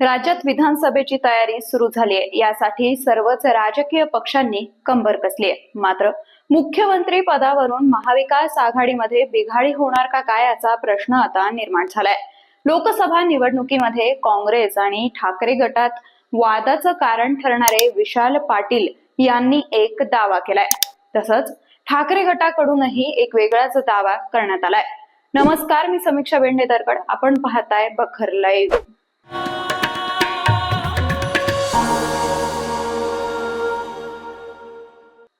राज्यात विधानसभेची तयारी सुरू झाली आहे. यासाठी सर्वच राजकीय पक्षांनी कंबर कसली आहे. मात्र मुख्यमंत्री पदावरून महाविकास आघाडीमध्ये बिघाडी होणार का काय याचा प्रश्न आता निर्माण झालाय. लोकसभा निवडणुकीमध्ये काँग्रेस आणि ठाकरे गटात वादाचं कारण ठरणारे विशाल पाटील यांनी एक दावा केलाय. तसंच ठाकरे गटाकडूनही एक वेगळाच दावा करण्यात आलाय. नमस्कार मी समीक्षा बेंडेदरकड आपण पाहताय बखर लाईव्ह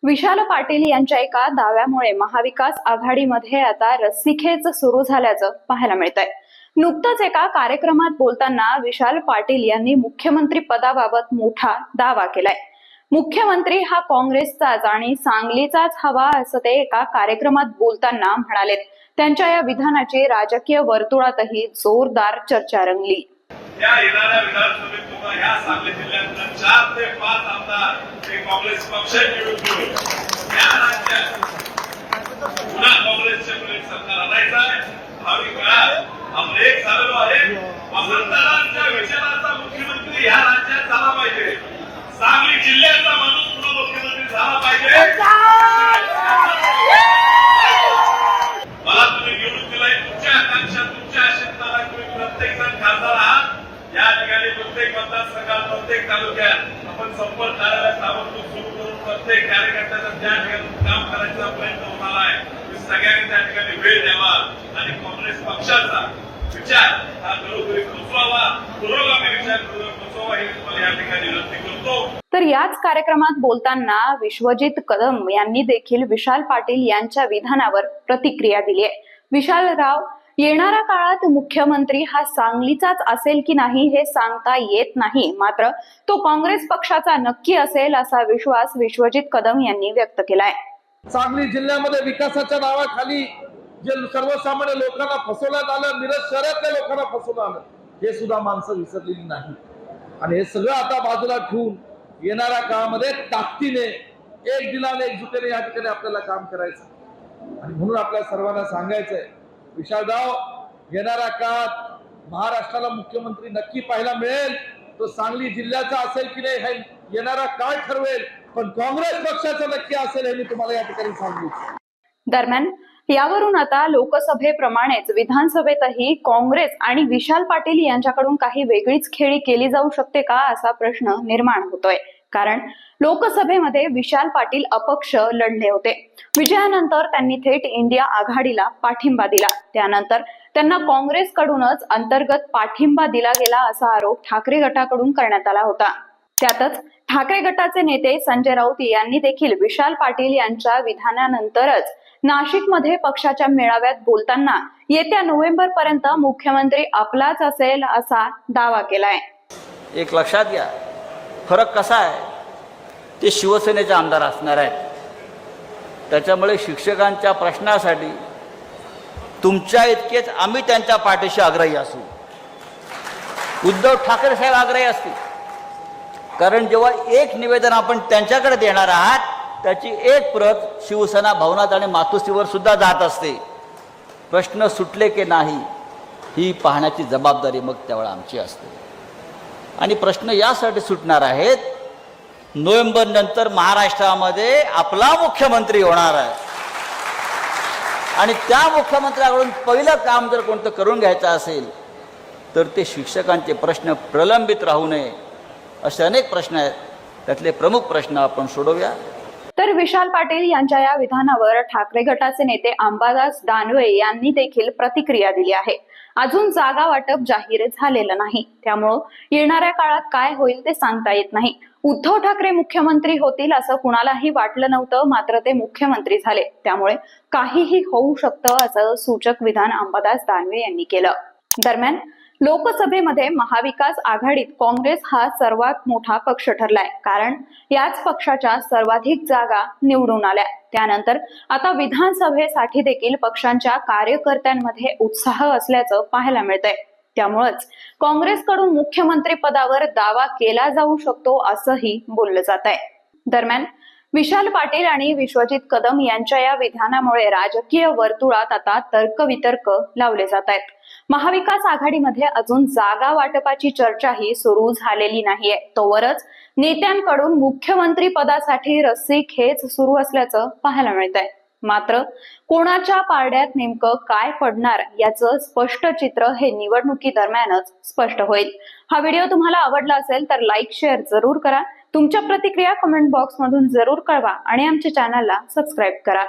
विशाल पाटील यांच्या एका दाव्यामुळे महाविकास आघाडीमध्ये आता रस्सीखेच सुरू झाल्याचं पाहायला मिळत आहे नुकतंच एका कार्यक्रमात बोलताना विशाल पाटील यांनी मुख्यमंत्री पदाबाबत मोठा दावा केलाय. मुख्यमंत्री हा काँग्रेसचाच आणि सांगलीचाच हवा असं ते एका कार्यक्रमात बोलताना म्हणालेत. त्यांच्या या विधानाची राजकीय वर्तुळातही जोरदार चर्चा रंगली. या येणाऱ्या विधानसभेत तुम्हाला ह्या सांगली जिल्ह्यातल्या चार ते पाच आमदार हे काँग्रेस पक्ष निवडून घेऊन या राज्यात पुन्हा काँग्रेसचे पुढे सरकार आणायचं आहे. भावी काळात आपण एक झालेलो आहे. आमदारांच्या विचाराचा मुख्यमंत्री ह्या राज्यात झाला पाहिजे. सांगली जिल्ह्याचा माणूस पुन्हा मुख्यमंत्री झाला पाहिजे मला तुम्ही निवडून दिलाय तुमच्या आकांक्षा तुमच्या आशंकाला तुम्ही प्रत्येक जण खासदार आहात या ठिकाणी प्रत्येक मतदारसंघात प्रत्येक तालुक्यात आपण संपर्क कार्यालय ताबडतोब सुरू करून प्रत्येक कार्यकर्त्याचा त्या ठिकाणी काम करायचा प्रयत्न होणार आहे. सगळ्यांनी त्या ठिकाणी वेळ द्यावा आणि काँग्रेस पक्षाचा विचार हा घरोघरी पोचवावा. पुरोगामी विचार पोचवावा हे तुम्हाला या ठिकाणी विनंती करतो. तर याच कार्यक्रमात बोलताना विश्वजित कदम यांनी देखील विशाल पाटील यांच्या विधानावर प्रतिक्रिया दिली आहे. विशालराव येणाऱ्या काळात मुख्यमंत्री हा सांगलीचाच असेल की नाही हे सांगता येत नाही. मात्र तो काँग्रेस पक्षाचा नक्की असेल असा विश्वास विश्वजित कदम यांनी व्यक्त केलाय. सांगली जिल्ह्यामध्ये विकासाच्या नावाखाली जे सर्वसामान्य लोकांना फसवण्यात आलं मिरज शहरातल्या लोकांना फसवलं आलं हे सुद्धा माणसं विसरलेली नाही. आणि हे सगळं आता बाजूला ठेवून येणाऱ्या काळामध्ये ताकदीने एक दिलाने एकजुटीने या ठिकाणी आपल्याला काम करायचं आणि म्हणून आपल्या सर्वांना सांगायचंय विशालराव येणाऱ्या काळात महाराष्ट्राला मुख्यमंत्री नक्की पाहायला मिळेल. तो सांगली जिल्ह्याचा असेल की नाही हे येणारा काळ ठरवेल. पण काँग्रेस पक्षाचा नक्की असेल हे मी तुम्हाला या ठिकाणी सांगू. दरम्यान यावरून आता लोकसभेप्रमाणेच विधानसभेतही काँग्रेस आणि विशाल पाटील यांच्याकडून काही वेगळीच खेळी केली जाऊ शकते का असा प्रश्न निर्माण होतोय. कारण लोकसभेमध्ये विशाल पाटील अपक्ष लढले होते. विजयानंतर त्यांनी थेट इंडिया आघाडीला पाठिंबा दिला. त्यानंतर त्यांना काँग्रेसकडूनच अंतर्गत पाठिंबा दिला गेला असा आरोप ठाकरे गटाकडून करण्यात आला होता. त्यातच ठाकरे गटाचे नेते संजय राऊत यांनी देखील विशाल पाटील यांच्या विधानानंतरच नाशिकमध्ये पक्षाच्या मेळाव्यात बोलताना येत्या नोव्हेंबर पर्यंत मुख्यमंत्री आपलाच असेल असा दावा केलाय. एक लक्षात घ्या. फरक कसा आहे? ते शिवसेनेचे आमदार असणार आहेत. त्याच्यामुळे शिक्षकांच्या प्रश्नासाठी तुमच्या इतकेच आम्ही त्यांच्या पाठीशी आग्रही असू. उद्धव ठाकरे साहेब आग्रही असतील. कारण जेव्हा एक निवेदन आपण त्यांच्याकडे देणार आहात त्याची एक प्रत शिवसेना भवनात आणि मातोश्रीवर सुद्धा जात असते. प्रश्न सुटले की नाही ही पाहण्याची जबाबदारी मग त्यावेळेला आमची असते. आणि प्रश्न यासाठी सुटणार आहेत. नोव्हेंबर नंतर महाराष्ट्रामध्ये आपला मुख्यमंत्री होणार आहे. आणि त्या मुख्यमंत्र्याकडून पहिलं काम जर कोणतं करून घ्यायचं असेल तर ते शिक्षकांचे प्रश्न प्रलंबित राहू नये असे अनेक प्रश्न आहेत. त्यातले प्रमुख प्रश्न आपण सोडवूया. तर विशाल पाटील यांच्या या विधानावर ठाकरे गटाचे नेते अंबादास दानवे यांनी देखील प्रतिक्रिया दिली आहे. अजून जागा वाटप जाहीर झालेलं नाही. त्यामुळं येणाऱ्या काळात काय होईल ते सांगता येत नाही. उद्धव ठाकरे मुख्यमंत्री होतील असं कुणालाही वाटलं नव्हतं मात्र ते मुख्यमंत्री झाले. त्यामुळे काहीही होऊ शकतं असं सूचक विधान अंबादास दानवे यांनी केलं. दरम्यान लोकसभेमध्ये महाविकास आघाडीत काँग्रेस हा सर्वात मोठा पक्ष ठरलाय. कारण याच पक्षाच्या सर्वाधिक जागा निवडून आल्या त्यानंतर आता विधानसभेसाठी देखील पक्षांच्या कार्यकर्त्यांमध्ये उत्साह असल्याचं पाहायला मिळतंय. त्यामुळेच काँग्रेसकडून मुख्यमंत्री पदावर दावा केला जाऊ शकतो असंही बोललं जात आहे दरम्यान विशाल पाटील आणि विश्वजित कदम यांच्या या विधानामुळे राजकीय वर्तुळात आता तर्कवितर्क लावले जात आहेत. महाविकास आघाडीमध्ये अजून जागा वाटपाची चर्चाही सुरू झालेली नाहीये. तोवरच नेत्यांकडून मुख्यमंत्री पदासाठी रस्सी खेच सुरू असल्याचं पाहायला मिळतंय. मात्र कोणाच्या पारड्यात नेमकं काय पडणार याचं स्पष्ट चित्र हे निवडणुकी दरम्यानच स्पष्ट होईल. हा व्हिडिओ तुम्हाला आवडला असेल तर लाईक शेअर जरूर करा. तुमच्या प्रतिक्रिया कमेंट बॉक्समधून जरूर कळवा आणि आमच्या चॅनलला सबस्क्राईब करा.